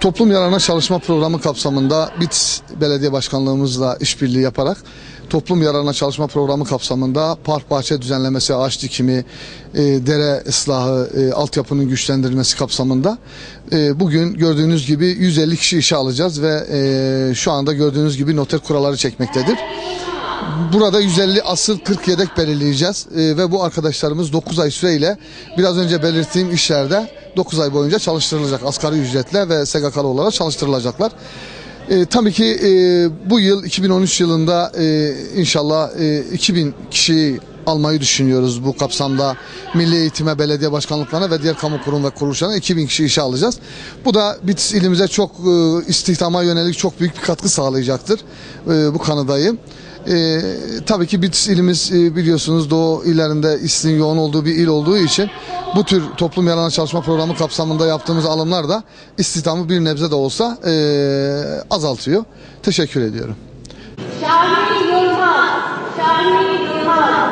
Toplum yararına çalışma programı kapsamında BİTS Belediye Başkanlığımızla işbirliği yaparak toplum yararına çalışma programı kapsamında park bahçe düzenlemesi, ağaç dikimi, e, dere ıslahı, e, altyapının güçlendirilmesi kapsamında e, bugün gördüğünüz gibi 150 kişi işe alacağız ve e, şu anda gördüğünüz gibi noter kuralları çekmektedir. Burada 150 asıl 40 yedek belirleyeceğiz Ee, ve bu arkadaşlarımız 9 ay süreyle biraz önce belirttiğim işlerde 9 ay boyunca çalıştırılacak. Asgari ücretle ve SGK'lı olarak çalıştırılacaklar. Ee, tabii ki e, bu yıl 2013 yılında e, inşallah e, 2000 kişiyi almayı düşünüyoruz bu kapsamda Milli Eğitime, belediye başkanlıklarına ve diğer kamu kurum ve kuruluşlarına 2000 kişi işe alacağız. Bu da Bitlis ilimize çok e, istihdama yönelik çok büyük bir katkı sağlayacaktır. E, bu kanıdayım. E, tabii ki Bitlis ilimiz e, biliyorsunuz Doğu illerinde işsizliğin yoğun olduğu bir il olduğu için bu tür toplum yararına çalışma programı kapsamında yaptığımız alımlar da istihdamı bir nebze de olsa e, azaltıyor. Teşekkür ediyorum. Şahin Yılmaz, Şahin Yılmaz.